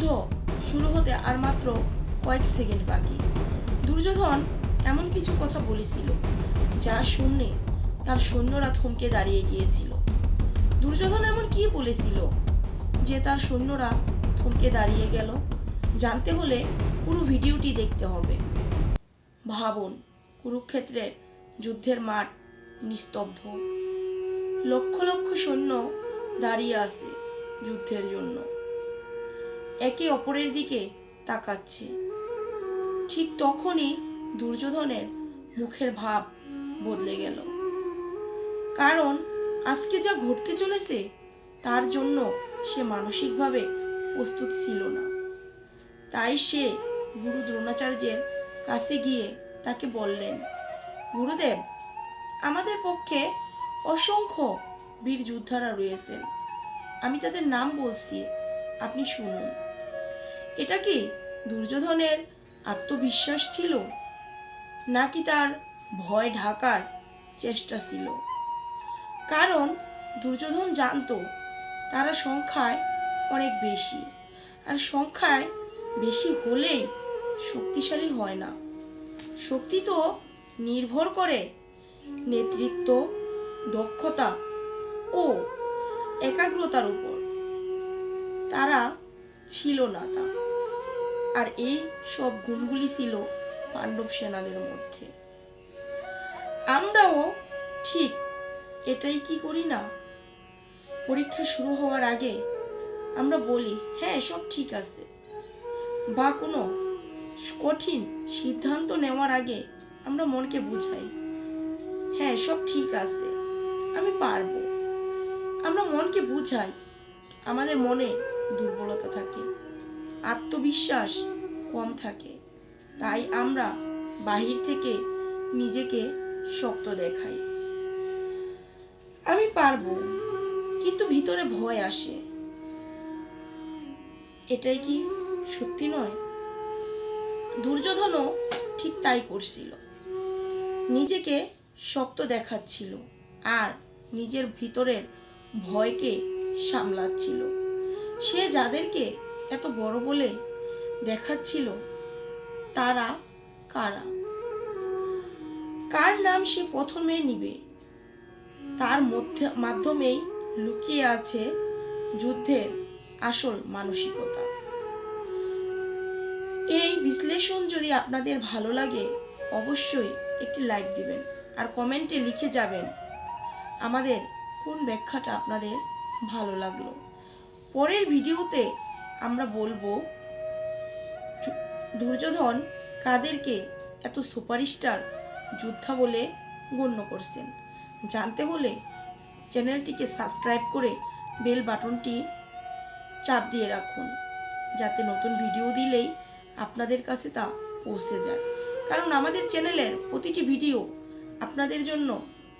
যুদ্ধ শুরু হতে আর মাত্র কয়েক সেকেন্ড বাকি। দুর্যোধন এমন কিছু কথা বলেছিল যা শুনে তার সৈন্যরা থমকে দাঁড়িয়ে গিয়েছিল। দুর্যোধন এমন কি বলেছিল যে তার সৈন্যরা থমকে দাঁড়িয়ে গেল? জানতে হলে পুরো ভিডিওটি দেখতে হবে। ভাবুন, কুরুক্ষেত্রের যুদ্ধের মাঠ নিস্তব্ধ। লক্ষ লক্ষ সৈন্য দাঁড়িয়ে আছে যুদ্ধের জন্য। একে অপরের দিকে তাকাচ্ছে। ঠিক তখনই দুর্যোধনের মুখের ভাব বদলে গেল। কারণ আজকে যা ঘটতে চলেছে, তার জন্য সে মানসিকভাবে প্রস্তুত ছিল না। তাই সে গুরু দ্রোণাচার্যের কাছে গিয়ে তাকে বললেন, গুরুদেব, আমাদের পক্ষে অসংখ্য বীর যোদ্ধারা রয়েছেন। আমি তাদের নাম বলছি, আপনি শুনুন। এটা কি দুর্যোধনের আত্মবিশ্বাস ছিল? নাকি তার ভয় ঢাকার চেষ্টা ছিল? কারণ দুর্যোধন জানতো তারা সংখ্যায় অনেক বেশি, আর সংখ্যায় বেশি হলেই শক্তিশালী হয় না। শক্তি তো নির্ভর করে নেতৃত্ব, দক্ষতা ও একাগ্রতার উপর। তারা ছিল না তা। আর এই সব গুণগুলি ছিল পাণ্ডব সেনাদের মধ্যে। আমরাও ঠিক এটাই কি করি না? পরীক্ষা শুরু হওয়ার আগে আমরা বলি হ্যাঁ সব ঠিক আছে। বা কোনো কঠিন সিদ্ধান্ত নেওয়ার আগে আমরা মনকে বুঝাই হ্যাঁ সব ঠিক আছে, আমি পারব। আমরা মনকে বুঝাই, আমাদের মনে দুর্বলতা থাকে। আত্মবিশ্বাস কম থাকে। তাই আমরা বাহির থেকে নিজেকে শক্ত দেখাই। আমি পারব, কিন্তু ভিতরে ভয় আসে। এটাই কি সত্যি নয়? দুর্যোধনও ঠিক তাই করছিল। নিজেকে শক্ত দেখাচ্ছিল আর নিজের ভিতরের ভয়কে সামলাচ্ছিল। সে যাদেরকে এত বড় বলে দেখাচ্ছিল, তারা কারা? কার নাম সে প্রথমে নিবে? তার মধ্যে, মাধ্যমেই লুকিয়ে আছে যুদ্ধের আসল মানসিকতা। এই বিশ্লেষণ যদি আপনাদের ভালো লাগে, অবশ্যই একটি লাইক দিবেন আর কমেন্টে লিখে যাবেন আমাদের কোন ব্যাখ্যাটা আপনাদের ভালো লাগল। পরের ভিডিওতে আমরা বলব, দুর্যোধন কাদেরকে এত সুপারস্টার যোদ্ধা বলে গণ্য করছেন। জানতে হলে চ্যানেলটিকে সাবস্ক্রাইব করে বেল বাটনটি চাপ দিয়ে রাখুন, যাতে নতুন ভিডিও দিলেই আপনাদের কাছে তা পৌঁছে যায়। কারণ আমাদের চ্যানেলের প্রতিটি ভিডিও আপনাদের জন্য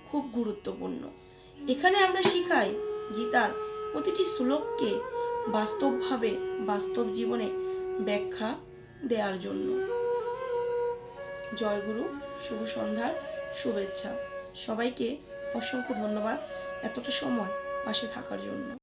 খুব গুরুত্বপূর্ণ। এখানে আমরা শিখাই গীতার প্রতিটি শ্লোককে বাস্তবভাবে বাস্তব জীবনে ব্যাখ্যা দেওয়ার জন্য। জয়গুরু শুভ সন্ধ্যার শুভেচ্ছা। সবাইকে অসংখ্য ধন্যবাদ এতটা সময় পাশে থাকার জন্য।